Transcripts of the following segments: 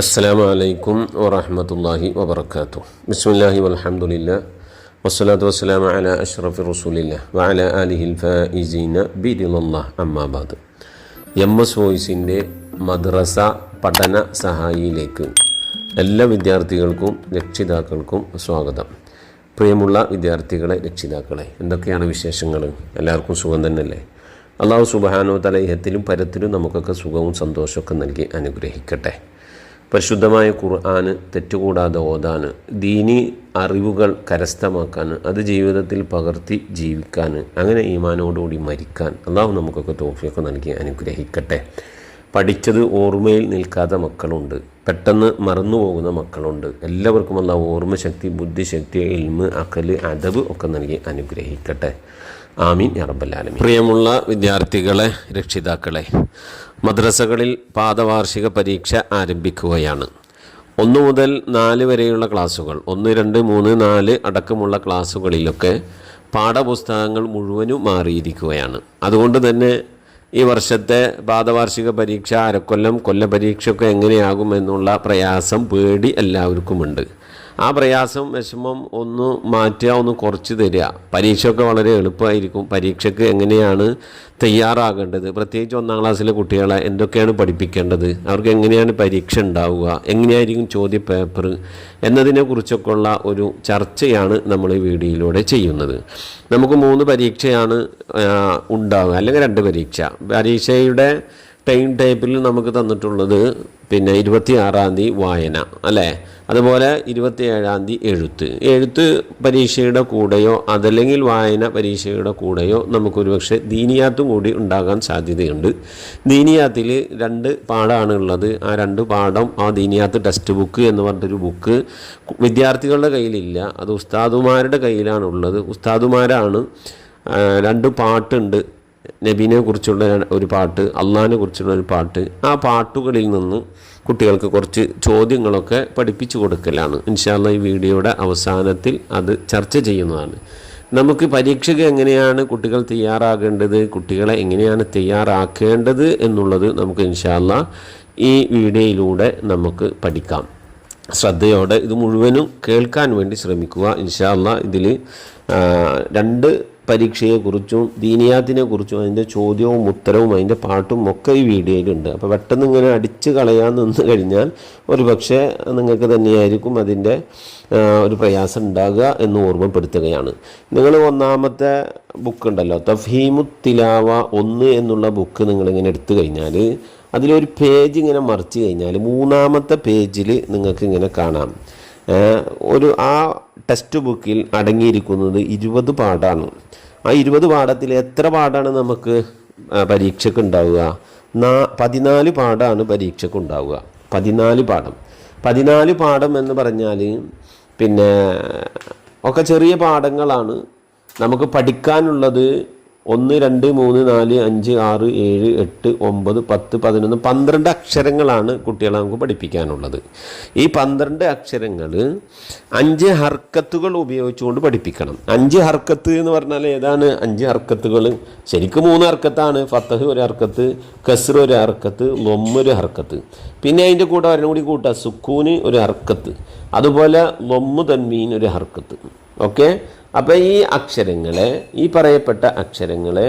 അസ്സാം വലൈക്കും വറഹമത്തല്ലാഹി വബർക്കാത്തു ബിസ്മില്ലാഹി വലഹമുല്ല വസ്സലാത്തു വസ്സലാം അല അഷ്റഫി റസൂലില്ല. വഅല അലിഹിൽ ഫീന ബിദിലാഹ് അമ്മാബാദ് എം എസ് വോയിസിന്റെ മദ്രസ പഠന സഹായിയിലേക്ക് എല്ലാ വിദ്യാർത്ഥികൾക്കും രക്ഷിതാക്കൾക്കും സ്വാഗതം. പ്രിയമുള്ള വിദ്യാർത്ഥികളെ രക്ഷിതാക്കളെ എന്തൊക്കെയാണ് വിശേഷങ്ങൾ എല്ലാവർക്കും സുഖം തന്നെയല്ലേ? അള്ളാഹു സുബാനോ തലഹത്തിലും പരത്തിലും നമുക്കൊക്കെ സുഖവും സന്തോഷമൊക്കെ നൽകി അനുഗ്രഹിക്കട്ടെ. പരിശുദ്ധമായ ഖുർആന് തെറ്റുകൂടാതെ ഓതാൻ ദീനി അറിവുകൾ കരസ്ഥമാക്കാൻ അത് ജീവിതത്തിൽ പകർത്തി ജീവിക്കാൻ അങ്ങനെ ഈമാനോടുകൂടി മരിക്കാൻ അള്ളാഹു നമുക്കൊക്കെ തോഫിയൊക്കെ നൽകി അനുഗ്രഹിക്കട്ടെ. പഠിച്ചത് ഓർമ്മയിൽ നിൽക്കാത്ത മക്കളുണ്ട്. പെട്ടെന്ന് മറന്നു പോകുന്ന മക്കളുണ്ട്. എല്ലാവർക്കും അല്ല ഓർമ്മശക്തി ബുദ്ധിശക്തി എൽമ് അക്കൽ അദബ് ഒക്കെ നൽകി അനുഗ്രഹിക്കട്ടെ. ആമീൻ അറബല്ലാലമി പ്രിയമുള്ള വിദ്യാർത്ഥികളെ രക്ഷിതാക്കളെ മദ്രസകളിൽ പാദവാർഷിക പരീക്ഷ ആരംഭിക്കുകയാണ്. ഒന്ന് മുതൽ നാല് വരെയുള്ള ക്ലാസ്സുകൾ ഒന്ന് രണ്ട് മൂന്ന് നാല് അടക്കമുള്ള ക്ലാസ്സുകളിലൊക്കെ പാഠപുസ്തകങ്ങൾ മുഴുവനും മാറിയിരിക്കുകയാണ്. അതുകൊണ്ട് തന്നെ ഈ വർഷത്തെ പാദവാർഷിക പരീക്ഷ അരക്കൊല്ലം കൊല്ല പരീക്ഷയൊക്കെ എങ്ങനെയാകുമെന്നുള്ള പ്രയാസം പേടി എല്ലാവർക്കുമുണ്ട്. ആ പ്രയാസം വിഷമം ഒന്ന് മാറ്റുക ഒന്ന് കുറച്ച് തരിക. പരീക്ഷയൊക്കെ വളരെ എളുപ്പമായിരിക്കും. പരീക്ഷയ്ക്ക് എങ്ങനെയാണ് തയ്യാറാകേണ്ടത്? പ്രത്യേകിച്ച് ഒന്നാം ക്ലാസ്സിലെ കുട്ടികളെ എന്തൊക്കെയാണ് പഠിപ്പിക്കേണ്ടത്? അവർക്ക് എങ്ങനെയാണ് പരീക്ഷ ഉണ്ടാവുക? എങ്ങനെയായിരിക്കും ചോദ്യ പേപ്പർ എന്നതിനെക്കുറിച്ചൊക്കെ ഉള്ള ഒരു ചർച്ചയാണ് നമ്മൾ ഈ വീഡിയോയിലൂടെ ചെയ്യുന്നത്. നമുക്ക് മൂന്ന് പരീക്ഷയാണ് ഉണ്ടാവുക. അല്ലെങ്കിൽ രണ്ട് പരീക്ഷ. പരീക്ഷയുടെ ടൈം ടേബിളിൽ നമുക്ക് തന്നിട്ടുള്ളത് പിന്നെ ഇരുപത്തി ആറാം തീയതി വായന അല്ലേ? അതുപോലെ ഇരുപത്തി ഏഴാം തീയതി എഴുത്ത്. എഴുത്ത് പരീക്ഷയുടെ കൂടെയോ അതല്ലെങ്കിൽ വായന പരീക്ഷയുടെ കൂടെയോ നമുക്കൊരു പക്ഷേ ദീനിയാത്തും കൂടി ഉണ്ടാകാൻ സാധ്യതയുണ്ട്. ദീനിയാത്തിൽ രണ്ട് പാഠമാണ് ഉള്ളത്. ആ രണ്ട് പാഠം ആ ദീനിയാത്ത് ടെക്സ്റ്റ് ബുക്ക് എന്ന് പറഞ്ഞിട്ടൊരു ബുക്ക് വിദ്യാർത്ഥികളുടെ കയ്യിലില്ല. അത് ഉസ്താദുമാരുടെ കയ്യിലാണുള്ളത്. ഉസ്താദുമാരാണ് രണ്ട് പാട്ടുണ്ട് നബീനെ കുറിച്ചുള്ള ഒരു പാട്ട് അള്ളാഹിനെ കുറിച്ചുള്ള ഒരു പാട്ട്. ആ പാട്ടുകളിൽ നിന്ന് കുട്ടികൾക്ക് കുറച്ച് ചോദ്യങ്ങളൊക്കെ പഠിപ്പിച്ചു കൊടുക്കലാണ്. ഇൻഷാല്ല ഈ വീഡിയോയുടെ അവസാനത്തിൽ അത് ചർച്ച ചെയ്യുന്നതാണ്. നമുക്ക് പരീക്ഷയ്ക്ക് എങ്ങനെയാണ് കുട്ടികൾ തയ്യാറാകേണ്ടത് കുട്ടികളെ എങ്ങനെയാണ് തയ്യാറാക്കേണ്ടത് എന്നുള്ളത് നമുക്ക് ഇൻഷാല്ല ഈ വീഡിയോയിലൂടെ നമുക്ക് പഠിക്കാം. ശ്രദ്ധയോടെ ഇത് മുഴുവനും കേൾക്കാൻ വേണ്ടി ശ്രമിക്കുക. ഇൻഷാല്ല ഇതിൽ രണ്ട് പരീക്ഷയെക്കുറിച്ചും ദീനിയാത്തിനെക്കുറിച്ചും അതിന്റെ ചോദ്യവും ഉത്തരവും അതിന്റെ പാട്ടും ഒക്കെ ഈ വീഡിയോയിലുണ്ട്. അപ്പോൾ പെട്ടെന്ന് ഇങ്ങനെ അടിച്ച് കളയാൻ നിന്ന് കഴിഞ്ഞാൽ ഒരു പക്ഷേ നിങ്ങൾക്ക് തന്നെയായിരിക്കും അതിന്റെ ഒരു പ്രയാസം ഉണ്ടാകുക എന്ന് ഓർമ്മപ്പെടുത്തുകയാണ്. നിങ്ങൾ ഒന്നാമത്തെ ബുക്ക് ഉണ്ടല്ലോ തഫീമു തിലാവ ഒന്ന് എന്നുള്ള ബുക്ക് നിങ്ങളിങ്ങനെ എടുത്തു കഴിഞ്ഞാൽ അതിലൊരു പേജ് ഇങ്ങനെ മറിച്ച് കഴിഞ്ഞാൽ മൂന്നാമത്തെ പേജിൽ നിങ്ങൾക്ക് ഇങ്ങനെ കാണാം. ഒരു ആ ടെക്സ്റ്റ് ബുക്കിൽ അടങ്ങിയിരിക്കുന്നത് ഇരുപത് പാഠമാണ് ആ ഇരുപത് പാഠത്തിൽ എത്ര പാഠമാണ് നമുക്ക് പരീക്ഷയ്ക്ക് ഉണ്ടാവുക നാ പതിനാല് പാഠമാണ് പരീക്ഷയ്ക്ക് ഉണ്ടാവുക പതിനാല് പാഠം. പതിനാല് പാഠം എന്ന് പറഞ്ഞാൽ പിന്നെ ഒക്കെ ചെറിയ പാഠങ്ങളാണ് നമുക്ക് പഠിക്കാനുള്ളത് ഒന്ന് രണ്ട് മൂന്ന് നാല് അഞ്ച് ആറ് ഏഴ് എട്ട് ഒമ്പത് പത്ത് പതിനൊന്ന് പന്ത്രണ്ട് അക്ഷരങ്ങളാണ് കുട്ടികളെ നമുക്ക് പഠിപ്പിക്കാനുള്ളത്. ഈ പന്ത്രണ്ട് അക്ഷരങ്ങൾ അഞ്ച് ഹർക്കത്തുകൾ ഉപയോഗിച്ചുകൊണ്ട് പഠിപ്പിക്കണം. അഞ്ച് ഹർക്കത്ത് എന്ന് പറഞ്ഞാൽ ഏതാണ്? അഞ്ച് ഹർക്കത്തുകൾ ശരിക്കും മൂന്ന് ഹർക്കത്താണ്. ഫത്തഹ് ഒരു ഹർക്കത്ത് കസ്ർ ഒരു ഹർക്കത്ത് ലൊമ്മ ഒരു ഹർക്കത്ത്. പിന്നെ അതിന്റെ കൂടെ ഒരെണ്ണം കൂടി കൂട്ടുക സുക്കൂന് ഒരു ഹർക്കത്ത്. അതുപോലെ ലൊമ്മു തന്മീൻ ഒരു ഹർക്കത്ത്. ഓക്കെ? അപ്പോൾ ഈ അക്ഷരങ്ങളെ ഈ പറയപ്പെട്ട അക്ഷരങ്ങളെ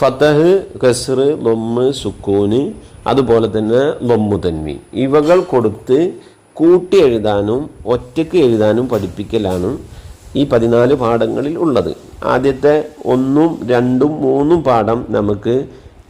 ഫതഹ് ഖസർ ലൊമ്മ് സുക്കൂന് അതുപോലെ തന്നെ ലൊമ്മു ഇവകൾ കൊടുത്ത് കൂട്ടി എഴുതാനും ഒറ്റയ്ക്ക് എഴുതാനും പഠിപ്പിക്കലാണ് ഈ പതിനാല് പാഠങ്ങളിൽ ഉള്ളത്. ആദ്യത്തെ ഒന്നും രണ്ടും മൂന്നും പാഠം നമുക്ക്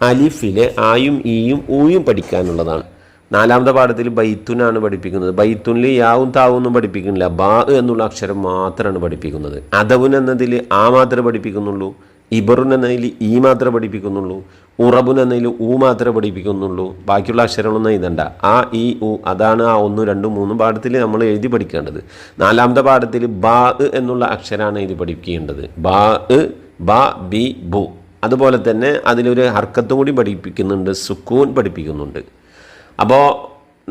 അലിഫിലെ ആയും ഈയും ഊയും പഠിക്കാനുള്ളതാണ്. നാലാമത്തെ പാഠത്തിൽ ബൈത്തുനാണ് പഠിപ്പിക്കുന്നത്. ബൈത്തുനിൽ യാവും താവും ഒന്നും പഠിപ്പിക്കുന്നില്ല. ബാ എന്നുള്ള അക്ഷരം മാത്രമാണ് പഠിപ്പിക്കുന്നത്. അദവുൻ എന്നതിൽ ആ മാത്രമേ പഠിപ്പിക്കുന്നുള്ളൂ. ഇബറുൻ എന്നതിൽ ഈ മാത്രമേ പഠിപ്പിക്കുന്നുള്ളൂ. ഉറബുൻ എന്നതിൽ ഊ മാത്രമേ പഠിപ്പിക്കുന്നുള്ളൂ. ബാക്കിയുള്ള അക്ഷരങ്ങളൊന്നും എഴുതണ്ട. ആ ഇ ഉ അതാണ് ആ ഒന്ന് രണ്ടും മൂന്നും പാഠത്തിൽ നമ്മൾ എഴുതി പഠിക്കേണ്ടത്. നാലാമത്തെ പാഠത്തിൽ ബാ എന്നുള്ള അക്ഷരമാണ് എഴുതി പഠിപ്പിക്കേണ്ടത്. ബാ ബാ ബി ബു. അതുപോലെ തന്നെ അതിലൊരു ഹർക്കത്തും കൂടി പഠിപ്പിക്കുന്നുണ്ട്. സുക്കൂൻ പഠിപ്പിക്കുന്നുണ്ട്. അപ്പോൾ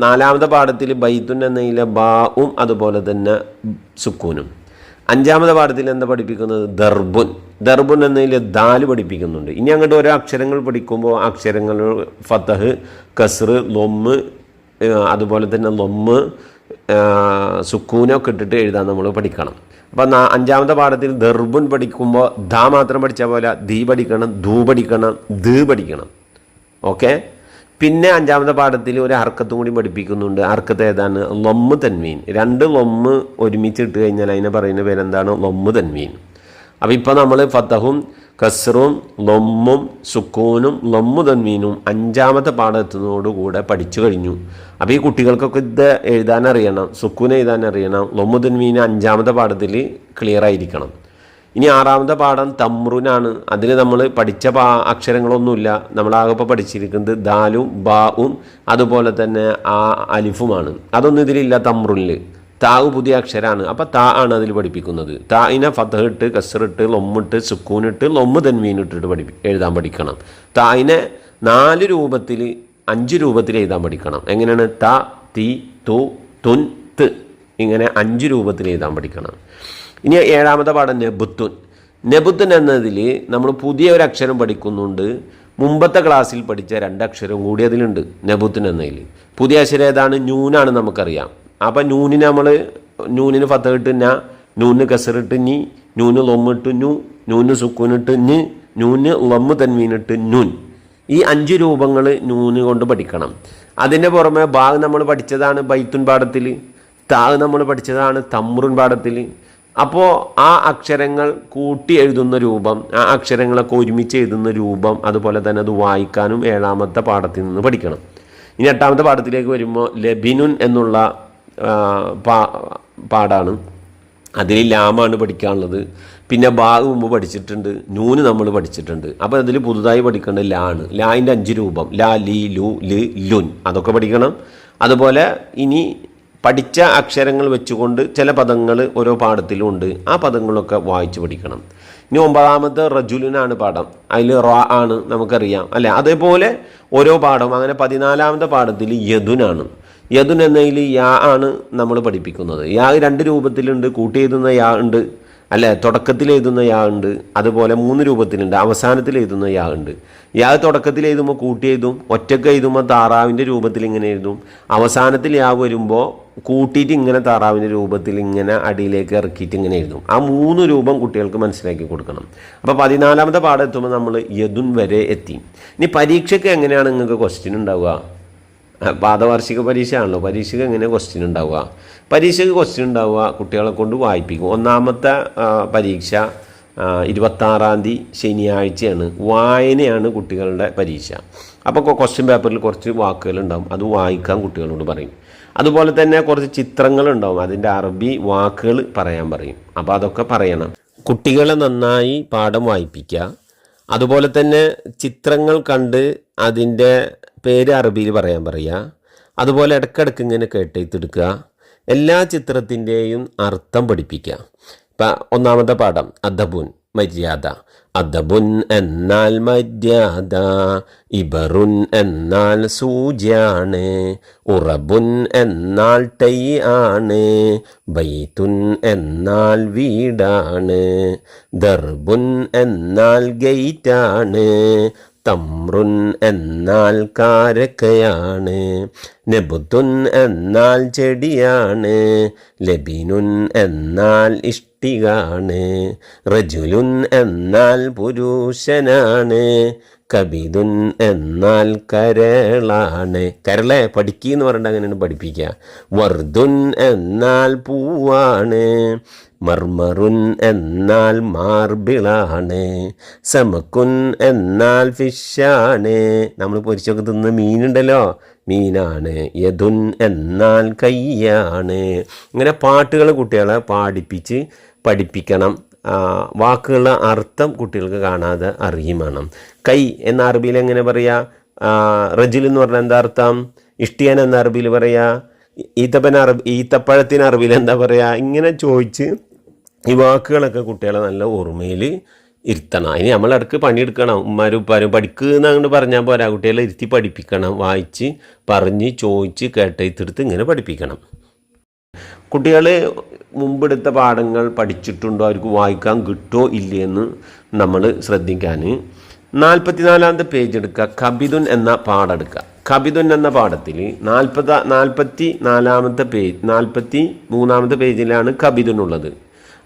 നാലാമത്തെ പാഠത്തിൽ ബൈത്തുൻ എന്നതിലെ ബാവും അതുപോലെ തന്നെ സുക്കൂനും. അഞ്ചാമത്തെ പാഠത്തിൽ എന്താ പഠിപ്പിക്കുന്നത്? ദർബുൻ. ദർബുൻ എന്നതിൽ ദാൽ പഠിപ്പിക്കുന്നുണ്ട്. ഇനി അങ്ങോട്ട് ഓരോ അക്ഷരങ്ങൾ പഠിക്കുമ്പോൾ അക്ഷരങ്ങൾ ഫത്തഹ് കസർ ലൊമ്മ് അതുപോലെ തന്നെ ലൊമ്മ് സുക്കൂനൊക്കെ ഇട്ടിട്ട് എഴുതാൻ നമ്മൾ പഠിക്കണം. അപ്പം അഞ്ചാമത്തെ പാഠത്തിൽ ദർബുൻ പഠിക്കുമ്പോൾ ധ മാത്രം പഠിച്ച പോലെ ധീ പഠിക്കണം ധൂ പഠിക്കണം ധ് പഠിക്കണം. ഓക്കെ? പിന്നെ അഞ്ചാമത്തെ പാഠത്തിൽ ഒരു അർക്കത്തും കൂടി പഠിപ്പിക്കുന്നുണ്ട്. അർക്കത്ത് ഏതാണ്? ലൊമ്മ് തന്മീൻ രണ്ട് ലൊമ്മ് ഒരുമിച്ച് ഇട്ട് കഴിഞ്ഞാൽ അതിനെ പറയുന്ന പേരെന്താണ്? ലൊമ്മ് തന്മീൻ അപ്പോൾ ഇപ്പോൾ നമ്മൾ ഫത്തഹും കസറും ലൊമ്മും സുക്കൂനും ലൊമ്മു തന്മീനും അഞ്ചാമത്തെ പാഠത്തിനോടുകൂടെ പഠിച്ചു കഴിഞ്ഞു. അപ്പോൾ ഈ കുട്ടികൾക്കൊക്കെ ഇത് എഴുതാൻ അറിയണം സുക്കൂൻ എഴുതാൻ അറിയണം ലൊമ്മു തന്മീൻ അഞ്ചാമത്തെ പാഠത്തിൽ ക്ലിയർ ആയിരിക്കണം. ഇനി ആറാമത്തെ പാഠം തമ്രുനാണ്. അതിൽ നമ്മൾ പഠിച്ച പാ അക്ഷരങ്ങളൊന്നുമില്ല. നമ്മളാകെ പഠിച്ചിരിക്കുന്നത് ദാലും ബാവും അതുപോലെ തന്നെ ആ അലിഫുമാണ്. അതൊന്നും ഇതിലില്ല തമ്രുനിൽ താവ് പുതിയ അക്ഷരമാണ് അപ്പോൾ താ ആണ് അതിൽ പഠിപ്പിക്കുന്നത്. തായിനെ ഫതഹിട്ട് കസറിട്ട് ലൊമ്മിട്ട് സുക്കൂനിട്ട് ലൊമ്മ് തൻവീനിട്ടിട്ട് പഠിപ്പി എഴുതാൻ പഠിക്കണം. തായിനെ നാല് രൂപത്തിൽ അഞ്ച് രൂപത്തിൽ എഴുതാൻ പഠിക്കണം. എങ്ങനെയാണ്? ത തി തു തുൻ ത്. ഇങ്ങനെ അഞ്ച് രൂപത്തിൽ എഴുതാൻ പഠിക്കണം. ഇനി ഏഴാമത്തെ പാഠം നെബുത്തുൻ. നെബുത്തുൻ എന്നതിൽ നമ്മൾ പുതിയ ഒരു അക്ഷരം പഠിക്കുന്നുണ്ട്. മുമ്പത്തെ ക്ലാസ്സിൽ പഠിച്ച രണ്ടക്ഷരം കൂടി അതിലുണ്ട് നെബുത്തുൻ എന്നതിൽ പുതിയ അക്ഷരം ഏതാണ്? ന്യൂനാണ് നമുക്കറിയാം. അപ്പം ന്യൂനിന് നമ്മൾ ന്യൂനിന് ഫത്തഹിട്ട് ന നൂന് കസറിട്ട് നി നൂന് ലൊമ്മിട്ട് നു നൂന് സുക്കൂനിട്ട് ന് നൂന് ലൊമ്മ് തന്മീനിട്ട് നുൻ. ഈ അഞ്ച് രൂപങ്ങൾ നൂന് കൊണ്ട് പഠിക്കണം. അതിന്റെ പുറമെ ബാഗ് നമ്മൾ പഠിച്ചതാണ് ബൈത്തുൻ പാഠത്തിൽ താഗ് നമ്മൾ പഠിച്ചതാണ് തമ്രുൻ പാഠത്തിൽ അപ്പോൾ ആ അക്ഷരങ്ങൾ കൂട്ടി എഴുതുന്ന രൂപം ആ അക്ഷരങ്ങളൊക്കെ ഒരുമിച്ച് എഴുതുന്ന രൂപം അതുപോലെ തന്നെ അത് വായിക്കാനും ഏഴാമത്തെ പാഠത്തിൽ നിന്ന് പഠിക്കണം. ഇനി എട്ടാമത്തെ പാഠത്തിലേക്ക് വരുമ്പോൾ ലബിനുൻ എന്നുള്ള പാടാണ്. അതിൽ ലാമാണ് പഠിക്കാനുള്ളത്. പിന്നെ ബാഗ് മുമ്പ് പഠിച്ചിട്ടുണ്ട് നൂന് നമ്മൾ പഠിച്ചിട്ടുണ്ട്. അപ്പോൾ അതിൽ പുതുതായി പഠിക്കേണ്ടത് ലാണ്. ലായിന്റെ അഞ്ച് രൂപം. ലാ ലി ലു ലി ലുൻ. അതൊക്കെ പഠിക്കണം. അതുപോലെ ഇനി പഠിച്ച അക്ഷരങ്ങൾ വെച്ചുകൊണ്ട് ചില പദങ്ങൾ ഓരോ പാഠത്തിലും ഉണ്ട് ആ പദങ്ങളൊക്കെ വായിച്ചു പഠിക്കണം. ഇനി ഒമ്പതാമത്തെ റജുലിനാണ് പാഠം. അതിൽ റ ആണ് നമുക്കറിയാം. അല്ലേ? അതേപോലെ ഓരോ പാഠം അങ്ങനെ പതിനാലാമത്തെ പാഠത്തിൽ യദുനാണ് യദുൻ എന്നതിൽ യാ ആണ് നമ്മൾ പഠിപ്പിക്കുന്നത്. യാ രണ്ട് രൂപത്തിലുണ്ട്. കൂട്ടി എഴുതുന്ന യാ ഉണ്ട്. അല്ലേ? തുടക്കത്തിൽ എഴുതുന്ന യാ ഉണ്ട്. അതുപോലെ മൂന്ന് രൂപത്തിലുണ്ട്. അവസാനത്തിൽ എഴുതുന്ന യാ ഉണ്ട്. യാ തുടക്കത്തിൽ എഴുതുമ്പോൾ കൂട്ടി എഴുതും. ഒറ്റയ്ക്ക് എഴുതുമ്പോൾ താറാവിന്റെ രൂപത്തിൽ ഇങ്ങനെ എഴുതും. അവസാനത്തിൽ യാ വരുമ്പോൾ കൂട്ടിയിട്ട് ഇങ്ങനെ താറാവിന്റെ രൂപത്തിൽ ഇങ്ങനെ അടിയിലേക്ക് ഇറക്കിയിട്ട് ഇങ്ങനെ എഴുതും. ആ മൂന്ന് രൂപം കുട്ടികൾക്ക് മനസ്സിലാക്കി കൊടുക്കണം. അപ്പോൾ പതിനാലാമത്തെ പാഠം എത്തുമ്പോൾ നമ്മൾ യദുൻ വരെ എത്തി. ഇനി പരീക്ഷയ്ക്ക് എങ്ങനെയാണ് നിങ്ങൾക്ക് ക്വസ്റ്റ്യൻ ഉണ്ടാവുക? പാദവാർഷിക പരീക്ഷ ആണല്ലോ പരീക്ഷയ്ക്ക് എങ്ങനെ ക്വസ്റ്റ്യൻ ഉണ്ടാവുക? പരീക്ഷയ്ക്ക് ക്വസ്റ്റ്യൻ ഉണ്ടാവുക കുട്ടികളെ കൊണ്ട് വായിപ്പിക്കും. ഒന്നാമത്തെ പരീക്ഷ ഇരുപത്താറാം തീയതി ശനിയാഴ്ചയാണ്. വായനയാണ് കുട്ടികളുടെ പരീക്ഷ. അപ്പോൾ ക്വസ്റ്റ്യൻ പേപ്പറിൽ കുറച്ച് വാക്കുകൾ ഉണ്ടാവും. അത് വായിക്കാൻ കുട്ടികളോട് പറയും. അതുപോലെ തന്നെ കുറച്ച് ചിത്രങ്ങളുണ്ടാവും. അതിന്റെ അറബി വാക്കുകൾ പറയാൻ പറയും. അപ്പോൾ അതൊക്കെ പറയണം. കുട്ടികളെ നന്നായി പാഠം വായിപ്പിക്കുക. അതുപോലെ തന്നെ ചിത്രങ്ങൾ കണ്ട് അതിന്റെ പേര് അറബിയിൽ പറയാൻ പറയുക. അതുപോലെ ഇടയ്ക്കിടയ്ക്ക് ഇങ്ങനെ കേട്ടെടുക്കുക എല്ലാ ചിത്രത്തിന്റെയും അർത്ഥം പഠിപ്പിക്കുക. ഇപ്പം ഒന്നാമത്തെ പാഠം അദബുൻ മര്യാദ. അദബുൻ എന്നാൽ മര്യാദ ഇബറുൻ എന്നാൽ സൂചിയാണ് ഉറബുൻ എന്നാൽ ടൈ ആണ് ബൈത്തുൻ എന്നാൽ വീടാണ് ദർബുൻ എന്നാൽ ഗേറ്റാണ് തമ്രുൻ എന്നാൽ കാരക്കയാണ് നെബുത്തുൻ എന്നാൽ ചെടിയാണ് ലബിനുൻ എന്നാൽ ഇഷ്ടികാണ് റജുലുൻ എന്നാൽ പുരുഷനാണ്. കബിതുൻ എന്നാൽ കരളാണ്. കരളെ പഠിക്കുക എന്ന് പറഞ്ഞിട്ട് അങ്ങനെയാണ് പഠിപ്പിക്കുക വർദുൻ എന്നാൽ പൂവാണ്. മർമറുൻ എന്നാൽ മാർബിളാണ്. സമക്കുൻ എന്നാൽ ഫിഷാണ്. നമ്മൾ പൊരിച്ചൊക്കെ തിന്ന മീനുണ്ടല്ലോ. മീനാണ്. യദുൻ എന്നാൽ കയ്യാണ്. ഇങ്ങനെ പാട്ടുകൾ കുട്ടികളെ പാടിപ്പിച്ച് പഠിപ്പിക്കണം. വാക്കുകളുടെ അർത്ഥം കുട്ടികൾക്ക് കാണാതെ അറിയും വേണം. കൈ എന്ന അറബിയിൽ എങ്ങനെ പറയാ? റജിൽ എന്ന് പറഞ്ഞാൽ എന്താ അർത്ഥം? ഇഷ്ടിയൻ എന്ന അറബിയിൽ പറയാ? ഈത്തപ്പൻ അറബി ഈത്തപ്പഴത്തിന് അറബിയിൽ എന്താ പറയാ? ഇങ്ങനെ ചോദിച്ച് ഈ വാക്കുകളൊക്കെ കുട്ടികളെ നല്ല ഓർമ്മയിൽ ഇരുത്തണം. അതിന് നമ്മളിടക്ക് പണിയെടുക്കണം. ഉമ്മാരും ഉപ്പാരും അങ്ങോട്ട് പറഞ്ഞാൽ പോരാ. കുട്ടികളെ ഇരുത്തി പഠിപ്പിക്കണം. വായിച്ച് പറഞ്ഞ് ചോദിച്ച് കേട്ടെടുത്ത് ഇങ്ങനെ പഠിപ്പിക്കണം. കുട്ടികൾ മുമ്പെടുത്ത പാഠങ്ങൾ പഠിച്ചിട്ടുണ്ടോ? അവർക്ക് വായിക്കാൻ കിട്ടോ ഇല്ലയെന്ന് നമ്മൾ ശ്രദ്ധിക്കാൻ. നാൽപ്പത്തിനാലാമത്തെ പേജ് എടുക്കുക. കബിതുൻ എന്ന പാടെടുക്കുക കബിതുൻ എന്ന പാഠത്തിൽ നാൽപ്പത് നാൽപ്പത്തി നാലാമത്തെ പേജ് നാൽപ്പത്തി മൂന്നാമത്തെ പേജിലാണ് കബിതുൻ ഉള്ളത്.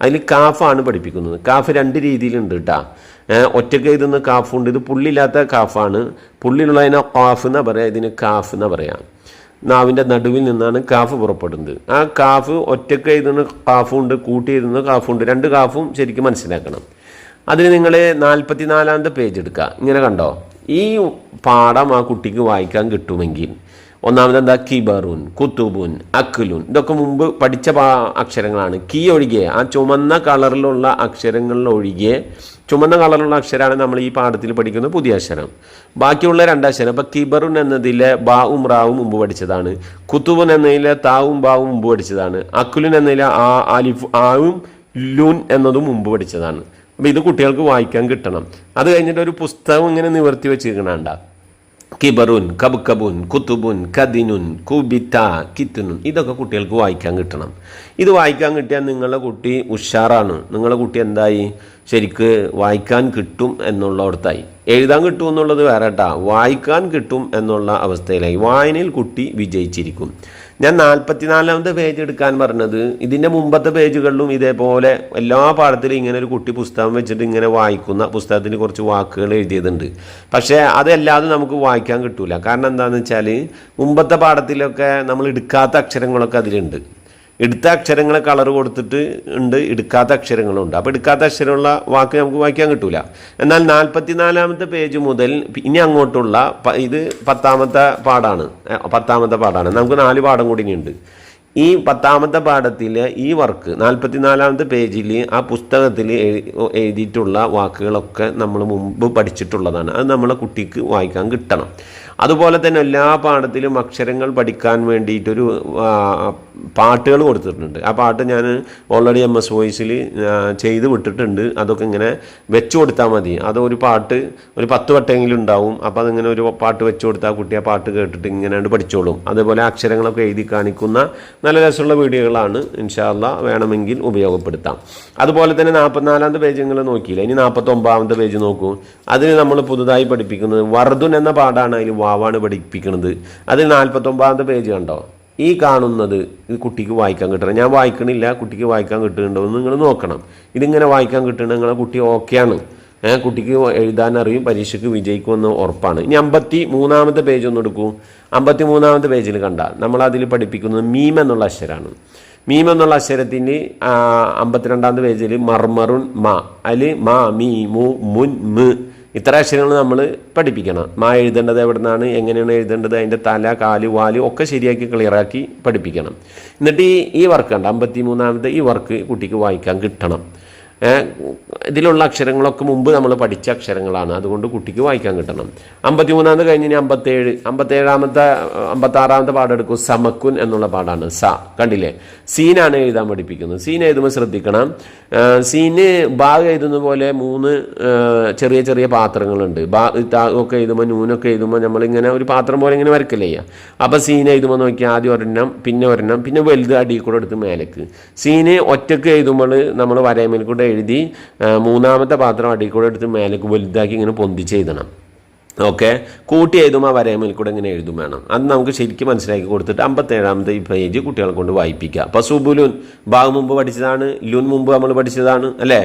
അതിൽ കാഫാണ് പഠിപ്പിക്കുന്നത്. കാഫ് രണ്ട് രീതിയിലുണ്ട് കേട്ടോ ഒറ്റയ്ക്ക് എഴുതുന്ന കാഫുണ്ട്. ഇത് പുള്ളില്ലാത്ത കാഫാണ്. പുള്ളിലുള്ളതിനെ കാഫ് എന്നാ പറയുക ഇതിന് കാഫ് എന്നാ പറയാം. നാവിന്റെ നടുവിൽ നിന്നാണ് കാഫ് പുറപ്പെടുന്നത്. ആ കാഫ് ഒറ്റയ്ക്ക് എഴുതുന്ന കാഫുണ്ട് കൂട്ടി എഴുതുന്ന കാഫുണ്ട്. രണ്ട് കാഫും ശരിക്കും മനസ്സിലാക്കണം. അതിന് നിങ്ങൾ നാൽപ്പത്തി നാലാമത്തെ പേജ് എടുക്കുക. ഇങ്ങനെ കണ്ടോ? ഈ പാഠം ആ കുട്ടിക്ക് വായിക്കാൻ കിട്ടുമെങ്കിൽ ഒന്നാമത് എന്താ കിബറുൻ കുത്തുബുൻ അക്കുലുൻ ഇതൊക്കെ മുമ്പ് പഠിച്ച അക്ഷരങ്ങളാണ്. കീ ഒഴികെ ആ ചുമന്ന കളറിലുള്ള അക്ഷരങ്ങളിൽ ഒഴികെ ചുമന്ന കളറുള്ള അക്ഷരമാണ് നമ്മൾ ഈ പാഠത്തിൽ പഠിക്കുന്ന പുതിയ അക്ഷരം. ബാക്കിയുള്ള രണ്ടക്ഷരം ഇപ്പം കിബറുൻ എന്നതിലെ ബാവും റാവും മുമ്പ് പഠിച്ചതാണ്. കുത്തുബുൻ എന്നതിലെ താവും ബാവും മുമ്പ് പഠിച്ചതാണ്. അക്കുലുൻ എന്നതിലെ ആ അലിഫ് ആവും ലുൻ എന്നതും മുമ്പ് പഠിച്ചതാണ്. അപ്പം ഇത് കുട്ടികൾക്ക് വായിക്കാൻ കിട്ടണം. അത് കഴിഞ്ഞിട്ട് ഒരു പുസ്തകം ഇങ്ങനെ നിവർത്തി വെച്ചിരിക്കണണ്ട. കിബറുൻ കബുക്കബുൻ കുത്തുബുൻ കദിനുൻ കുബിത്ത കിത്തുനുൻ ഇതൊക്കെ കുട്ടികൾക്ക് വായിക്കാൻ കിട്ടണം. ഇത് വായിക്കാൻ കിട്ടിയാൽ നിങ്ങളുടെ കുട്ടി ഉഷാറാണ്. നിങ്ങളുടെ കുട്ടി എന്തായി? ശരിക്ക് വായിക്കാൻ കിട്ടും എന്നുള്ള അടുത്തായി എഴുതാൻ കിട്ടും എന്നുള്ളത് വേറെ കേട്ടാ വായിക്കാൻ കിട്ടും എന്നുള്ള അവസ്ഥയിലായി. വായനയിൽ കുട്ടി വിജയിച്ചിരിക്കും. ഞാൻ നാൽപ്പത്തിനാലാമത്തെ പേജ് എടുക്കാൻ പറഞ്ഞത് ഇതിന്റെ മുമ്പത്തെ പേജുകളിലും ഇതേപോലെ എല്ലാ പാഠത്തിലും ഇങ്ങനെ ഒരു കുട്ടി പുസ്തകം വെച്ചിട്ട് ഇങ്ങനെ വായിക്കുന്ന പുസ്തകത്തിന് കുറച്ച് വാക്കുകൾ എഴുതിയതുണ്ട്. പക്ഷേ അതല്ലാതെ നമുക്ക് വായിക്കാൻ കിട്ടൂല. കാരണം എന്താണെന്ന് വെച്ചാൽ മുമ്പത്തെ പാഠത്തിലൊക്കെ നമ്മൾ എടുക്കാത്ത അക്ഷരങ്ങളൊക്കെ അതിലുണ്ട്. എടുത്ത അക്ഷരങ്ങളെ കളർ കൊടുത്തിട്ട് ഉണ്ട് എടുക്കാത്ത അക്ഷരങ്ങളുണ്ട്. അപ്പോൾ എടുക്കാത്ത അക്ഷരമുള്ള വാക്ക് നമുക്ക് വായിക്കാൻ കിട്ടൂല. എന്നാൽ നാൽപ്പത്തിനാലാമത്തെ പേജ് മുതൽ ഇനി അങ്ങോട്ടുള്ള ഇത് പത്താമത്തെ പാടാണ് പത്താമത്തെ പാടാണ് നമുക്ക് നാല് പാഠം കൂടി ഇനിയുണ്ട്. ഈ പത്താമത്തെ പാഠത്തിൽ ഈ വർക്ക് നാൽപ്പത്തിനാലാമത്തെ പേജിൽ ആ പുസ്തകത്തിൽ എഴുതിയിട്ടുള്ള വാക്കുകളൊക്കെ നമ്മൾ മുമ്പ് പഠിച്ചിട്ടുള്ളതാണ്. അത് നമ്മളെ കുട്ടിക്ക് വായിക്കാൻ കിട്ടണം. അതുപോലെ തന്നെ എല്ലാ പാഠത്തിലും അക്ഷരങ്ങൾ പഠിക്കാൻ വേണ്ടിയിട്ടൊരു പാട്ടുകൾ കൊടുത്തിട്ടുണ്ട്. ആ പാട്ട് ഞാൻ ഓൾറെഡി എം എസ് വോയിസിൽ ചെയ്ത് വിട്ടിട്ടുണ്ട്. അതൊക്കെ ഇങ്ങനെ വെച്ചു കൊടുത്താൽ മതി. അതൊരു പാട്ട് ഒരു പത്ത് വട്ടമെങ്കിലും ഉണ്ടാവും. അപ്പോൾ അതിങ്ങനെ ഒരു പാട്ട് വെച്ചു കൊടുത്താൽ കുട്ടി ആ പാട്ട് കേട്ടിട്ട് ഇങ്ങനെ പഠിച്ചോളും. അതേപോലെ അക്ഷരങ്ങളൊക്കെ എഴുതി കാണിക്കുന്ന നല്ല രസമുള്ള വീഡിയോകളാണ് ഇൻഷാല്ല വേണമെങ്കിൽ ഉപയോഗപ്പെടുത്താം. അതുപോലെ തന്നെ നാൽപ്പത്തിനാലാമത്തെ പേജ് നിങ്ങൾ നോക്കിയില്ല? ഇനി നാൽപ്പത്തൊമ്പതാമത്തെ പേജ് നോക്കൂ. അതിന് നമ്മൾ പുതുതായി പഠിപ്പിക്കുന്നത് വർദ്ധുൻ എന്ന പാടാണ്. അതിൽ വാവാണ് പഠിപ്പിക്കുന്നത് അതിൽ നാൽപ്പത്തൊമ്പതാമത്തെ പേജ് കണ്ടോ? ഈ കാണുന്നത് ഇത് കുട്ടിക്ക് വായിക്കാൻ കിട്ടണം. ഞാൻ വായിക്കണില്ല കുട്ടിക്ക് വായിക്കാൻ കിട്ടുന്നുണ്ടോ എന്ന് നിങ്ങൾ നോക്കണം. ഇതിങ്ങനെ വായിക്കാൻ കിട്ടുന്നുണ്ട് നിങ്ങളെ കുട്ടി ഓക്കെയാണ് ഏഹ് കുട്ടിക്ക് എഴുതാൻ അറിയും പരീക്ഷയ്ക്ക് വിജയിക്കുമെന്ന് ഉറപ്പാണ്. ഇനി അമ്പത്തി മൂന്നാമത്തെ പേജ് ഒന്ന് എടുക്കൂ. അമ്പത്തി മൂന്നാമത്തെ പേജിൽ കണ്ട നമ്മൾ പഠിപ്പിക്കുന്നത് മീം എന്നുള്ള അക്ഷരമാണ് മീം എന്നുള്ള അക്ഷരത്തിന് അമ്പത്തിരണ്ടാമത്തെ പേജിൽ മർമറുൻ മ. അൽ മാ മീ മു മുൻ മ്. ഇത്ര അക്ഷരങ്ങൾ നമ്മൾ പഠിപ്പിക്കണം. മാ എഴുതേണ്ടത് എവിടെ നിന്നാണ് എങ്ങനെയാണ് എഴുതേണ്ടത് അതിന്റെ തല കാൽ വാൽ ഒക്കെ ശരിയാക്കി ക്ലിയറാക്കി പഠിപ്പിക്കണം. എന്നിട്ട് ഈ ഈ വർക്ക് ഉണ്ട് അമ്പത്തി മൂന്നാമത്തെ ഈ വർക്ക് കുട്ടിക്ക് വായിക്കാൻ കിട്ടണം. ഇതിലുള്ള അക്ഷരങ്ങളൊക്കെ മുമ്പ് നമ്മൾ പഠിച്ച അക്ഷരങ്ങളാണ്. അതുകൊണ്ട് കുട്ടിക്ക് വായിക്കാൻ കിട്ടണം. അമ്പത്തി മൂന്നാമത് കഴിഞ്ഞ് ഇനി അമ്പത്തേഴ് അമ്പത്തേഴാമത്തെ അമ്പത്താറാമത്തെ പാഠം എടുക്കും. സമക്കുൻ എന്നുള്ള പാടാണ് സ കണ്ടില്ലേ? സീനാണ് എഴുതാൻ പഠിപ്പിക്കുന്നത്. സീൻ എഴുതുമ്പോൾ ശ്രദ്ധിക്കണം. സീന് ബാഗ് എഴുതുന്ന പോലെ മൂന്ന് ചെറിയ ചെറിയ പാത്രങ്ങളുണ്ട്. ബാ ഒക്കെ എഴുതുമ്പോൾ നൂനൊക്കെ എഴുതുമ്പോൾ നമ്മളിങ്ങനെ ഒരു പാത്രം പോലെ ഇങ്ങനെ വരക്കില്ലേ അപ്പോൾ സീൻ എഴുതുമ്പോൾ നോക്കിയാൽ ആദ്യം ഒരെണ്ണം പിന്നെ ഒരെണ്ണം പിന്നെ വലുത് അടിയിൽ കൂടെ എടുത്ത് മേലേക്ക്. സീന് ഒറ്റയ്ക്ക് എഴുതുമ്പോൾ നമ്മൾ വരയമേൽ കൂടെ എഴുതി മൂന്നാമത്തെ പാത്രം അടിയിൽ കൂടെ എടുത്ത് മേലേക്ക് വലുതാക്കി ഇങ്ങനെ പൊന്തിച്ച് എഴുതണം ഓക്കെ? കൂട്ടി എഴുതും ആ വരയമ്മയിൽ കൂടെ ഇങ്ങനെ എഴുതും വേണം. അത് നമുക്ക് ശരിക്കും മനസ്സിലാക്കി കൊടുത്തിട്ട് അമ്പത്തേഴാമത്തെ ഈ പേജ് കുട്ടികളെ കൊണ്ട് വായിപ്പിക്കുക അപ്പോൾ സുബുലുൻ ബാഗ് മുമ്പ് പഠിച്ചതാണ് ലുൻ മുമ്പ് നമ്മൾ പഠിച്ചതാണ് അല്ലേ?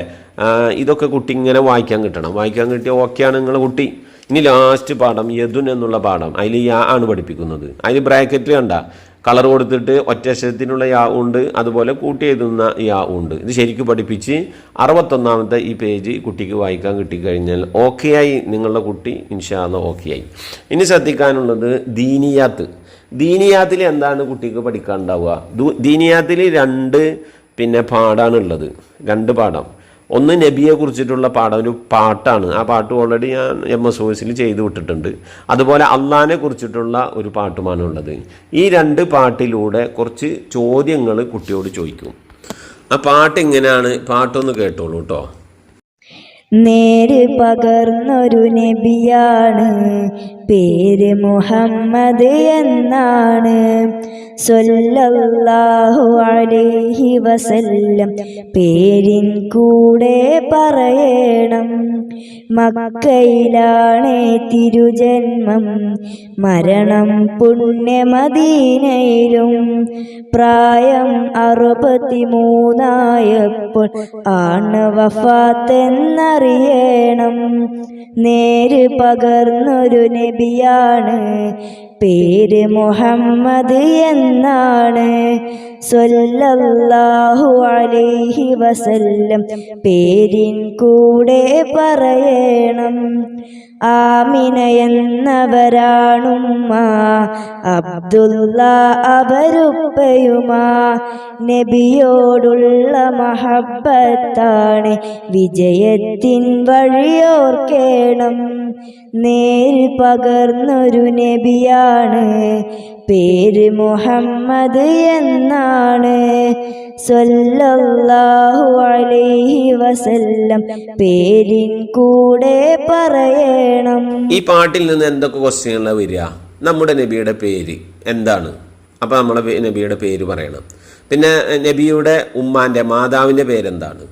ഇതൊക്കെ കുട്ടി ഇങ്ങനെ വായിക്കാൻ കിട്ടണം. വായിക്കാൻ കിട്ടിയ ഓക്കെയാണ് നിങ്ങളെ കുട്ടി. ഇനി ലാസ്റ്റ് പാഠം യദുൻ എന്നുള്ള പാഠം. അതിൽ യാ ആണ് പഠിപ്പിക്കുന്നത്. അതിൽ ബ്രാക്കറ്റ് കണ്ട കളർ കൊടുത്തിട്ട് ഒറ്റ അക്ഷരത്തിനുള്ള യാ ഉണ്ട് അതുപോലെ കൂട്ടി എഴുതുന്ന യാ ഉണ്ട്. ഇത് ശരിക്കും പഠിപ്പിച്ച് അറുപത്തൊന്നാമത്തെ ഈ പേജ് കുട്ടിക്ക് വായിക്കാൻ കിട്ടിക്കഴിഞ്ഞാൽ ഓക്കെ ആയി. നിങ്ങളുടെ കുട്ടി ഇൻഷാല്ല ഓക്കെ ആയി. ഇനി ശ്രദ്ധിക്കാനുള്ളത് ദീനിയാത്ത്. ദീനിയാത്തിൽ എന്താണ് കുട്ടിക്ക് പഠിക്കാൻ ഉണ്ടാവുക ദീനിയാത്തിൽ രണ്ട് പിന്നെ പാടാണുള്ളത്. രണ്ട് പാഠം. ഒന്ന് നബിയെ കുറിച്ചിട്ടുള്ള പാഠം ഒരു പാട്ടാണ്. ആ പാട്ട് ഓൾറെഡി ഞാൻ എം എസ് വോയിസിൽ ചെയ്തു വിട്ടിട്ടുണ്ട്. അതുപോലെ അള്ളാനെ കുറിച്ചിട്ടുള്ള ഒരു പാട്ടുമാണ് ഉള്ളത്. ഈ രണ്ട് പാട്ടിലൂടെ കുറച്ച് ചോദ്യങ്ങൾ കുട്ടിയോട് ചോദിക്കും. ആ പാട്ട് എങ്ങനെയാണ്? പാട്ടൊന്ന് കേട്ടോളൂ കേട്ടോ നേര് പകർന്നൊരു നബിയാണ്. പേര് മുഹമ്മദ് എന്നാണ്. സൊല്ലാഹു അലേഹി വസല്ലം. പേരിൻ കൂടെ പറയണം. മക്കയിലാണ് തിരുജന്മം. മരണം പുണ്യമദീനയിലും പ്രായം അറുപത്തി മൂന്നായപ്പോൾ ആണ് വഫാത്തെന്നറിയണം. നേര് പകർന്നൊരു നബിയാണ് പേര് മുഹമ്മദ് എന്നാണ്. സൊല്ലല്ലാഹു അലൈഹി വസല്ലം. പേരിൻ കൂടെ പറയണം. ആമിന എന്നവരാണുമ്മ അബ്ദുള്ള അവരുപ്പയുമാ. നബിയോടുള്ള മഹബത്താണ്. വിജയത്തിൻ വഴിയോർക്കേണം. നേരിൽ പകർന്നൊരു നബിയാണ്. പേര് മുഹമ്മദ് എന്നാണ്. സ്വല്ലാഹു അലൈഹി വസല്ലം. പേരിൻ കൂടെ പറയണം. ഈ പാട്ടിൽ നിന്ന് എന്തൊക്കെ ക്വസ്റ്റ്യങ്ങളാണ് വരിക? നമ്മുടെ നബിയുടെ പേര് എന്താണ്? അപ്പോൾ നമ്മുടെ നബിയുടെ പേര് പറയണം. പിന്നെ നബിയുടെ ഉമ്മാന്റെ മാതാവിന്റെ പേരെന്താണ്?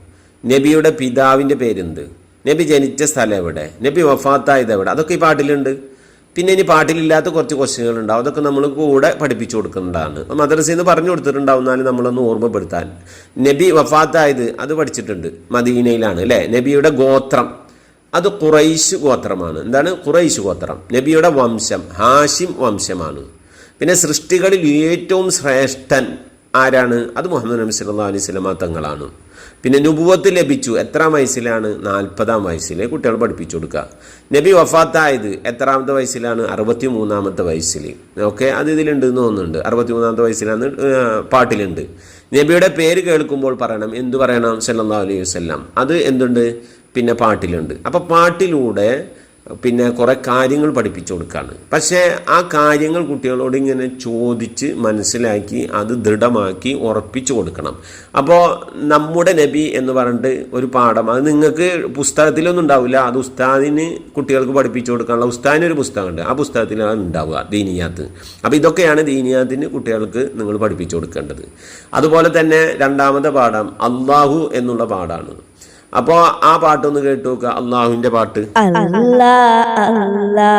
നബിയുടെ പിതാവിന്റെ പേരെന്ത്? നബി ജനിച്ച സ്ഥലം എവിടെ? നബി വഫാത്തായത് എവിടെ? അതൊക്കെ ഈ പാട്ടിലുണ്ട്. പിന്നെ ഇനി പാട്ടിലില്ലാത്ത കുറച്ച് ക്വസ്റ്റ്യനുകൾ ഉണ്ടാവും അതൊക്കെ നമ്മൾ കൂടെ പഠിപ്പിച്ചു കൊടുക്കേണ്ടതാണ് മദ്രസയിൽ നിന്ന് പറഞ്ഞു കൊടുത്തിട്ടുണ്ടാവും എന്നാലും നമ്മളൊന്ന് ഓർമ്മപ്പെടുത്താൻ. നബി വഫാത്തായത് അത് പഠിച്ചിട്ടുണ്ട് മദീനയിലാണ് അല്ലേ? നബിയുടെ ഗോത്രം. അത് കുറൈശ് ഗോത്രമാണ്. എന്താണ്? കുറൈശ് ഗോത്രം. നബിയുടെ വംശം ഹാഷിം വംശമാണ്. പിന്നെ സൃഷ്ടികളിൽ ഏറ്റവും ശ്രേഷ്ഠൻ ആരാണ്? അത് മുഹമ്മദ് നബി സല്ലാ അലൈഹി സ്വലമ തങ്ങളാണ്. പിന്നെ നുപുവത്ത് ലഭിച്ചു. എത്രാം വയസ്സിലാണ്? നാൽപ്പതാം വയസ്സിൽ കുട്ടികൾ പഠിപ്പിച്ചു കൊടുക്കുക. നബി വഫാത്തായത് എത്രാമത്തെ വയസ്സിലാണ്? അറുപത്തി മൂന്നാമത്തെ വയസ്സിൽ ഓക്കെ അത് ഇതിലുണ്ട് എന്ന് തോന്നുന്നുണ്ട്. അറുപത്തി മൂന്നാമത്തെ വയസ്സിലാണ് പാട്ടിലുണ്ട്. നബിയുടെ പേര് കേൾക്കുമ്പോൾ പറയണം എന്തു പറയണം? സല്ലാ അലൈഹി വസല്ലം. അത് എന്തുണ്ട്? പിന്നെ പാട്ടിലുണ്ട്. അപ്പോൾ പാട്ടിലൂടെ പിന്നെ കുറേ കാര്യങ്ങൾ പഠിപ്പിച്ചു കൊടുക്കുകയാണ് പക്ഷേ ആ കാര്യങ്ങൾ കുട്ടികളോട് ഇങ്ങനെ ചോദിച്ച് മനസ്സിലാക്കി അത് ദൃഢമാക്കി ഉറപ്പിച്ചു കൊടുക്കണം. അപ്പോൾ നമ്മുടെ നബി എന്ന് പറഞ്ഞിട്ട് ഒരു പാഠം അത് നിങ്ങൾക്ക് പുസ്തകത്തിലൊന്നും ഉണ്ടാവില്ല. അത് ഉസ്താദിന് കുട്ടികൾക്ക് പഠിപ്പിച്ചു കൊടുക്കാനുള്ള ഉസ്താദിന് ഒരു പുസ്തകമുണ്ട്. ആ പുസ്തകത്തിലാണ് ഉണ്ടാവുക ദീനിയാത്ത്. അപ്പോൾ ഇതൊക്കെയാണ് ദീനിയാത്തിന് കുട്ടികൾക്ക് നിങ്ങൾ പഠിപ്പിച്ചു കൊടുക്കേണ്ടത്. അതുപോലെ തന്നെ രണ്ടാമത്തെ പാഠം അള്ളാഹു എന്നുള്ള പാഠമാണ് അപ്പോൾ ആ പാട്ടൊന്ന് കേട്ടു നോക്കുക അള്ളാഹുവിന്റെ പാട്ട്. അല്ലാ അല്ലാ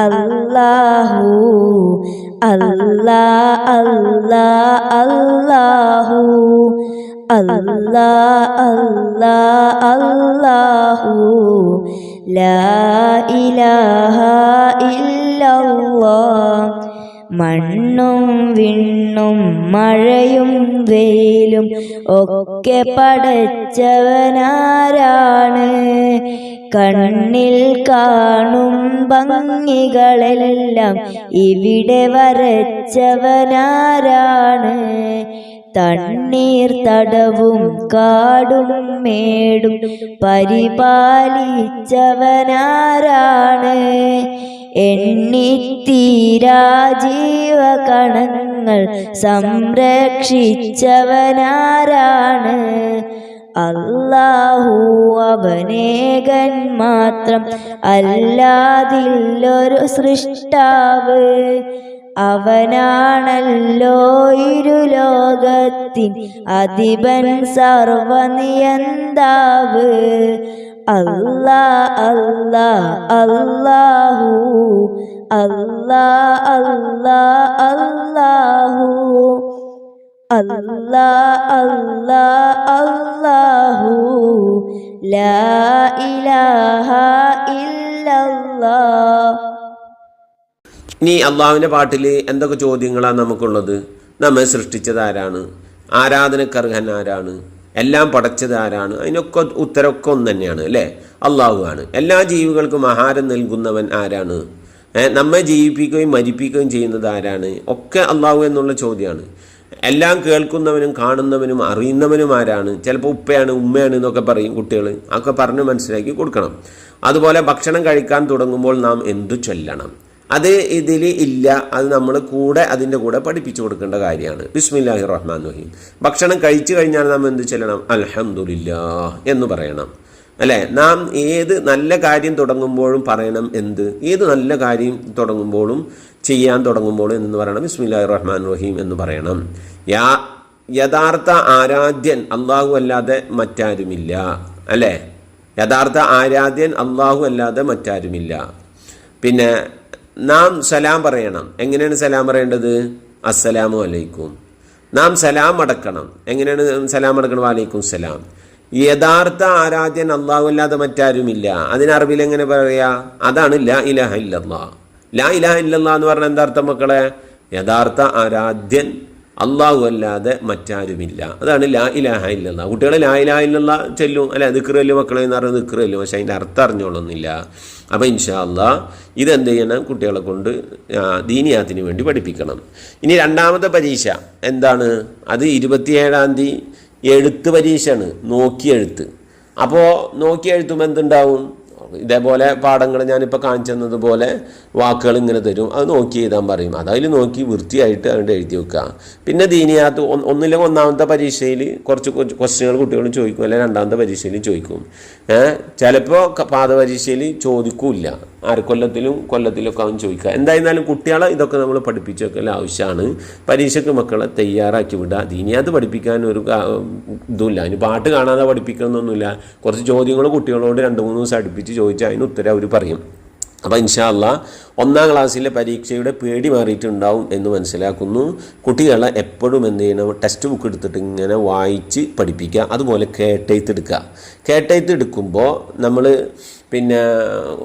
അല്ലാഹു അല്ലാ അല്ലാ അല്ലാഹു അല്ലാ അല്ലാ അല്ലാഹു ലാ ഇലാഹ ഇല്ലല്ലാഹ് മണ്ണും വിണ്ണും മഴയും വെയിലും ഒക്കെ പടച്ചവനാരാണ്. കണ്ണിൽ കാണും ഭംഗികളെല്ലാം ഇവിടെ വരച്ചവനാരാണ്. തണ്ണീർ തടവും കാടും മേടും പരിപാലിച്ചവനാരാണ്. എണ്ണിത്തീരാ ജീവകണങ്ങൾ സംരക്ഷിച്ചവനാരാണ്. അല്ലാഹു അവനേകൻ മാത്രം അല്ലാതില്ലൊരു സൃഷ്ടാവ്. അവനാണല്ലോ ഇരുലോകത്തിൻ അധിപൻ സർവനിയന്താവ് അല്ലാ അല്ലാ അല്ലാഹു അല്ലാ അല്ലാ അല്ലാഹു അല്ലാ അല്ലാ അല്ലാഹു ലാ ഇലാഹ ഇല്ലല്ലാ ഇനി അള്ളാഹുവിന്റെ പാട്ടിൽ എന്തൊക്കെ ചോദ്യങ്ങളാണ് നമുക്കുള്ളത്? നമ്മെ സൃഷ്ടിച്ചത് ആരാണ്? ആരാധനക്കർഹൻ ആരാണ്? എല്ലാം പടച്ചത് ആരാണ്? അതിനൊക്കെ ഉത്തരമൊക്കെ ഒന്ന് തന്നെയാണ് അല്ലേ? അള്ളാഹു ആണ്. എല്ലാ ജീവികൾക്കും ആഹാരം നൽകുന്നവൻ ആരാണ്? നമ്മെ ജീവിപ്പിക്കുകയും മരിപ്പിക്കുകയും ചെയ്യുന്നത് ആരാണ്? ഒക്കെ അള്ളാഹു എന്നുള്ള ചോദ്യമാണ്. എല്ലാം കേൾക്കുന്നവനും കാണുന്നവനും അറിയുന്നവനും ആരാണ്? ചിലപ്പോൾ ഉപ്പയാണ് ഉമ്മയാണ് എന്നൊക്കെ പറയും കുട്ടികൾ അതൊക്കെ പറഞ്ഞ് മനസ്സിലാക്കി കൊടുക്കണം. അതുപോലെ ഭക്ഷണം കഴിക്കാൻ തുടങ്ങുമ്പോൾ നാം എന്തു ചൊല്ലണം? അത് ഇതിൽ ഇല്ല അത് നമ്മൾ കൂടെ അതിന്റെ കൂടെ പഠിപ്പിച്ചു കൊടുക്കേണ്ട കാര്യമാണ്. ബിസ്മില്ലാഹി റഹ്മാൻ റഹീം ഭക്ഷണം കഴിച്ചു കഴിഞ്ഞാൽ നാം എന്ത് ചെല്ലണം? അൽഹംദുലില്ലാ എന്ന് പറയണം. അല്ലേ? നാം ഏത് നല്ല കാര്യം തുടങ്ങുമ്പോഴും പറയണം എന്ത്? ഏത് നല്ല കാര്യം തുടങ്ങുമ്പോഴും ചെയ്യാൻ തുടങ്ങുമ്പോഴും എന്ന് പറയണം? ബിസ്മില്ലാഹി റഹ്മാൻ റഹീം എന്ന് പറയണം. യാ യഥാർത്ഥ ആരാധ്യൻ അള്ളാഹു അല്ലാതെ മറ്റാരുമില്ല. അല്ലേ? യഥാർത്ഥ ആരാധ്യൻ അള്ളാഹു അല്ലാതെ മറ്റാരുമില്ല. പിന്നെ നാം സലാം പറയണം. എങ്ങനെയാണ് സലാം പറയേണ്ടത്? അസ്സലാമു അലൈക്കും. നാം സലാം അടക്കണം. എങ്ങനെയാണ് സലാം അടക്കണം? വലൈക്കും സലാം. യഥാർത്ഥ ആരാധ്യൻ അള്ളാഹു അല്ലാതെ മറ്റാരുമില്ല. അതിന് അറബിൽ എങ്ങനെ പറയാ? അതാണ് ലാ ഇലഹ ഇല്ലല്ലാ. ലാ ഇലഹ ഇല്ലല്ലാ എന്ന് പറഞ്ഞാൽ എന്താ അർത്ഥം മക്കളെ? യഥാർത്ഥ ആരാധ്യൻ അള്ളാഹു അല്ലാതെ മറ്റാരുമില്ല. അതാണ് ലാ ഇലാഹ ഇല്ലല്ലാ. കുട്ടികളെ ലാ ഇലാഹ ഇല്ലല്ലാ ചെല്ലും. അല്ലെ ദിക്കറല്ലോ മക്കളെ എന്ന് പറഞ്ഞാൽ ദിക്കറല്ലോ പക്ഷെ അതിന്റെ അർത്ഥം അറിഞ്ഞോളൊന്നുമില്ല അപ്പോൾ ഇൻഷാല്ല ഇതെന്ത് ചെയ്യണം? കുട്ടികളെ കൊണ്ട് ദീനിയാത്തിന് വേണ്ടി പഠിപ്പിക്കണം. ഇനി രണ്ടാമത്തെ പരീക്ഷ എന്താണ്? അത് ഇരുപത്തിയേഴാം തീയതി എഴുത്ത് പരീക്ഷയാണ് നോക്കിയെഴുത്ത്. അപ്പോൾ നോക്കിയെഴുത്തുമ്പോൾ എന്തുണ്ടാവും? ഇതേപോലെ പാഠങ്ങൾ ഞാനിപ്പോൾ കാണിച്ചു തന്നതുപോലെ വാക്കുകൾ ഇങ്ങനെ തരും. അത് നോക്കി എഴുതാൻ പറയും. അതതിൽ നോക്കി വൃത്തിയായിട്ട് അതുകൊണ്ട് എഴുതി വെക്കുക പിന്നെ ദീനിയാത്ത് ഒന്ന് ഒന്നില്ലെങ്കിൽ ഒന്നാമത്തെ പരീക്ഷയിൽ കുറച്ച് ക്വസ്റ്റ്യനുകൾ കുട്ടികൾ ചോദിക്കും. അല്ലെങ്കിൽ രണ്ടാമത്തെ പരീക്ഷയിൽ ചോദിക്കും. ചിലപ്പോൾ പാത പരീക്ഷയിൽ ചോദിക്കൂല അരക്കൊല്ലത്തിലും കൊല്ലത്തിലൊക്കെ അവൻ ചോദിക്കുക. എന്തായിരുന്നാലും കുട്ടികളെ ഇതൊക്കെ നമ്മൾ പഠിപ്പിച്ചു വെക്കൽ ആവശ്യമാണ് പരീക്ഷയ്ക്ക് മക്കളെ തയ്യാറാക്കി വിടുക ദീനിയത് പഠിപ്പിക്കാൻ ഒരു ഇതുമില്ല. അതിന് പാട്ട് കാണാതെ പഠിപ്പിക്കണമെന്നൊന്നുമില്ല കുറച്ച് ചോദ്യങ്ങൾ കുട്ടികളോട് രണ്ട് മൂന്ന് ദിവസം അടുപ്പിച്ച് ചോദിച്ചാൽ അതിന് ഉത്തരം അവർ പറയും. അപ്പോൾ ഇൻഷാല്ല ഒന്നാം ക്ലാസ്സിലെ പരീക്ഷയുടെ പേടി മാറിയിട്ടുണ്ടാവും എന്ന് മനസ്സിലാക്കുന്നു. കുട്ടികളെ എപ്പോഴും എന്ത് ചെയ്യണം? ടെക്സ്റ്റ് ബുക്ക് എടുത്തിട്ട് ഇങ്ങനെ വായിച്ച് പഠിപ്പിക്കുക. അതുപോലെ കേട്ടയത്തെടുക്കുക കേട്ടയത്തെടുക്കുമ്പോൾ നമ്മൾ പിന്നെ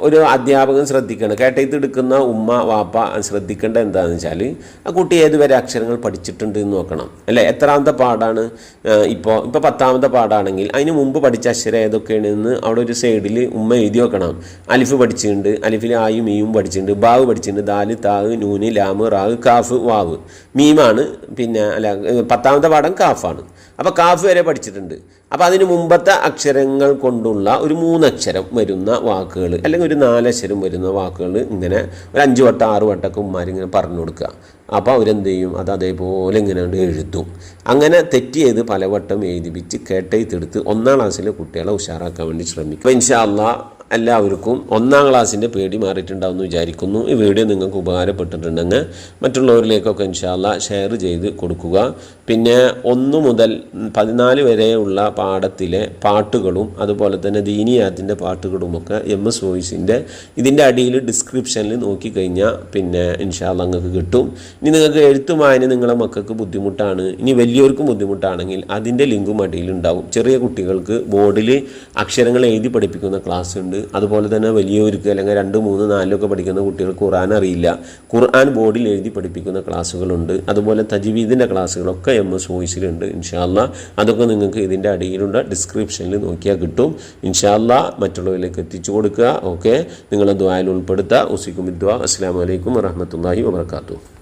ഒരു അധ്യാപകൻ ശ്രദ്ധിക്കണം. എടുക്കുന്ന ഉമ്മ വാപ്പ ശ്രദ്ധിക്കേണ്ട എന്താണെന്ന് വെച്ചാൽ ആ കുട്ടി ഏതുവരെ അക്ഷരങ്ങൾ പഠിച്ചിട്ടുണ്ട് എന്ന് നോക്കണം. അല്ലേ? എത്രാമത്തെ പാടാണ് ഇപ്പോൾ ഇപ്പോൾ പത്താമത്തെ പാടാണെങ്കിൽ അതിന് മുമ്പ് പഠിച്ച അക്ഷരം ഏതൊക്കെയാണെന്ന് അവിടെ ഒരു സൈഡിൽ ഉമ്മ എഴുതി വെക്കണം. അലിഫ് പഠിച്ചിട്ടുണ്ട് അലിഫിൽ ആയും മീയും പഠിച്ചിട്ടുണ്ട് ബാവ് പഠിച്ചിട്ടുണ്ട് ദാൽ താവ് നൂന് ലാമ് റാവ് കാഫ് വാവ്. മീമാണ് പിന്നെ അല്ല പത്താമത്തെ പാഠം കാഫാണ്. അപ്പോൾ കാഫ് വരെ പഠിച്ചിട്ടുണ്ട്. അപ്പോൾ അതിന് മുമ്പത്തെ അക്ഷരങ്ങൾ കൊണ്ടുള്ള ഒരു മൂന്നക്ഷരം വരുന്ന വാക്കുകൾ അല്ലെങ്കിൽ ഒരു നാലക്ഷരം വരുന്ന വാക്കുകൾ ഇങ്ങനെ ഒരു അഞ്ച് വട്ടം ആറ് വട്ടമൊക്കെ ഉമ്മാരിങ്ങനെ പറഞ്ഞു കൊടുക്കുക. അപ്പോൾ അവരെന്ത് ചെയ്യും? അത് അതേപോലെ ഇങ്ങനെ എഴുതും. അങ്ങനെ തെറ്റ് ചെയ്ത് പലവട്ടം എഴുതിപ്പിച്ച് കേട്ടെഴുത്തെടുത്ത് ഒന്നാം ക്ലാസ്സിലെ കുട്ടികളെ ഉഷാറാക്കാൻ വേണ്ടി ശ്രമിക്കും. അപ്പോൾ ഇൻഷാ അള്ളാ എല്ലാവർക്കും ഒന്നാം ക്ലാസ്സിന്റെ പേടി മാറിയിട്ടുണ്ടാവുമെന്ന് വിചാരിക്കുന്നു. ഈ വീഡിയോ നിങ്ങൾക്ക് ഉപകാരപ്പെട്ടിട്ടുണ്ടെങ്കിൽ മറ്റുള്ളവരിലേക്കൊക്കെ ഇൻഷാല്ല ഷെയർ ചെയ്ത് കൊടുക്കുക. പിന്നെ ഒന്ന് മുതൽ പതിനാല് വരെയുള്ള പാഠത്തിലെ പാട്ടുകളും അതുപോലെ തന്നെ ദീനിയാത്തിന്റെ പാട്ടുകളുമൊക്കെ എം എസ് വോയിസിന്റെ ഇതിന്റെ അടിയിൽ ഡിസ്ക്രിപ്ഷനിൽ നോക്കിക്കഴിഞ്ഞാൽ പിന്നെ ഇൻഷാല്ല നിങ്ങൾക്ക് കിട്ടും. ഇനി നിങ്ങൾക്ക് എഴുത്തും വായന നിങ്ങളെ മക്കൾക്ക് ബുദ്ധിമുട്ടാണ്. ഇനി വലിയവർക്കും ബുദ്ധിമുട്ടാണെങ്കിൽ അതിന്റെ ലിങ്കും അടിയിലുണ്ടാവും ചെറിയ കുട്ടികൾക്ക് ബോർഡിൽ അക്ഷരങ്ങൾ എഴുതി പഠിപ്പിക്കുന്ന ക്ലാസ് ഉണ്ട്. അതുപോലെ തന്നെ വലിയവർക്ക് അല്ലെങ്കിൽ രണ്ട് മൂന്ന് നാലിലൊക്കെ പഠിക്കുന്ന കുട്ടികൾക്ക് ഖുർആൻ അറിയില്ല. ഖുർആൻ ബോർഡിൽ എഴുതി പഠിപ്പിക്കുന്ന ക്ലാസ്സുകളുണ്ട്. അതുപോലെ തജ്വീദിന്റെ ക്ലാസ്സുകളൊക്കെ എം എസ് വോയിസിലുണ്ട് ഇൻഷാല്ല അതൊക്കെ നിങ്ങൾക്ക് ഇതിന്റെ അടിയിലുള്ള ഡിസ്ക്രിപ്ഷനിൽ നോക്കിയാൽ കിട്ടും. ഇൻഷാല്ല മറ്റുള്ളവരിലേക്ക് എത്തിച്ചു കൊടുക്കുക. ഓക്കെ? നിങ്ങളെ ദ്വായിൽ ഉൾപ്പെടുത്തുക. ഉസിക്കും ദ്വാ അസ്സാം വലൈക്കും വറഹമത്തല്ലാഹി വാബർക്കാത്തു